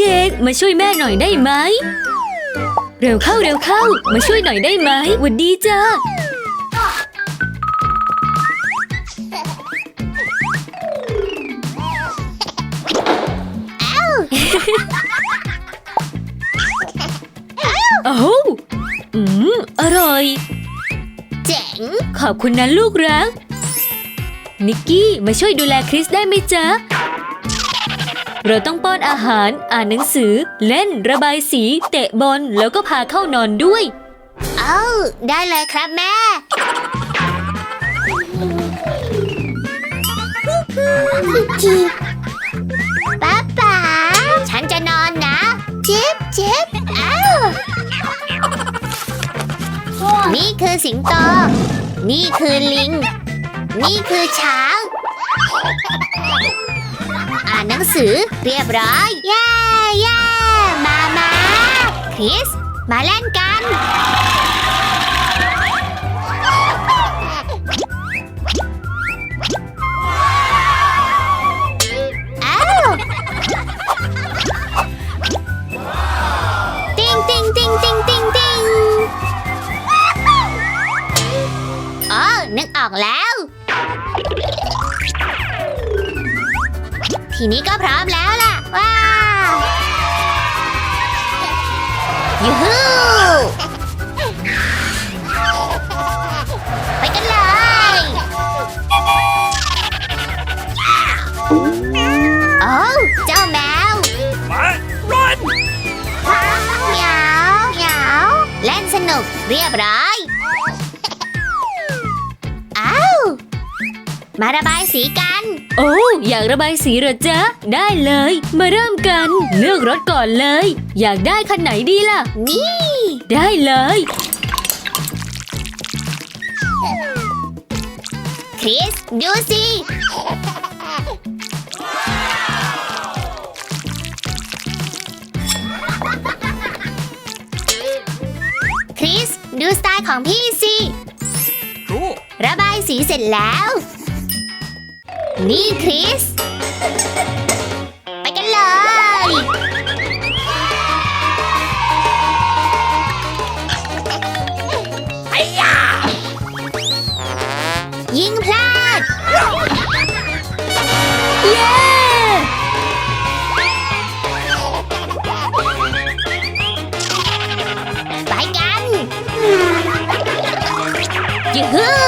เด็กๆ มาช่วยแม่หน่อยได้ไหม เร็วเข้าเร็วเข้า มาช่วยหน่อยได้ไหมหวัดดีจ้าโอ้โหอืม อร่อย เจ๋ง ขอบคุณนะลูกรัก นิกกี้ มาช่วยดูแลคริสได้ไหมจ๊ะ เราต้องป้อนอาหาร อ่านหนังสือ เล่น ระบายสี เตะบอลแล้วก็พาเข้านอนด้วย เอ้าได้เลยครับแม่ป้าป๋าฉันจะนอนนะ จิ๊บจิ๊บอ้าวนี่คือสิงโต นี่คือลิง นี่คือช้าง อ่านหนังสือเรียบร้อย เย้เย้มามาคริส มาเล่นกัน อ้าวติงติงติงติงติงติงอ๋อนึกออกแล้ว ทีนี้ก็พร้อมแล้วล่ะ ว้าวยูฮูไปกันเลย โอ้วเจ้าแมว Run! เหมียวเหมียวเล่นสนุกเรียบร้อย มาระบายสีกัน โอ้อยากระบายสีเหรอจ๊ะ ได้เลย มาเริ่มกัน เลือกรถก่อนเลย อยากได้คันไหนดีล่ะ นี่ ได้เลย คริส ดูสิคริส ดูสไตล์ของพี่สิ Cool. ระบายสีเสร็จแล้ว นี่คริส ไปกันเลยยิงพลาด เย้ ไปกันยูฮู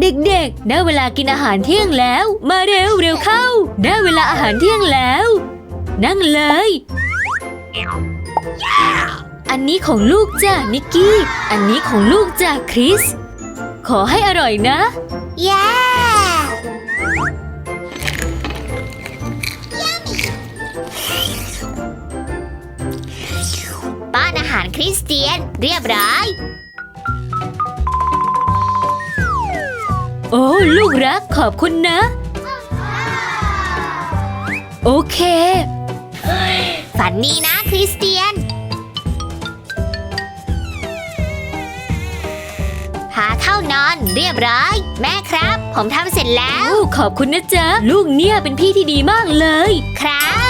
เด็กๆ ได้เวลากินอาหารเที่ยงแล้ว มาเร็วเร็วเข้า ได้เวลาอาหารเที่ยงแล้ว นั่งเลย อันนี้ของลูกจ้ะนิกกี้ อันนี้ของลูกจ้ะคริส ขอให้อร่อยนะเย้ป้อนอาหารคริสเตียนเรียบร้อย โอ้ลูกรักขอบคุณนะ โอเค ฝันดีนะคริสเตียนพาเข้านอนเรียบร้อย แม่ครับ ผมทำเสร็จแล้ว โอ้ขอบคุณนะจ๊ะ ลูกเนี่ยเป็นพี่ที่ดีมากเลย ครับ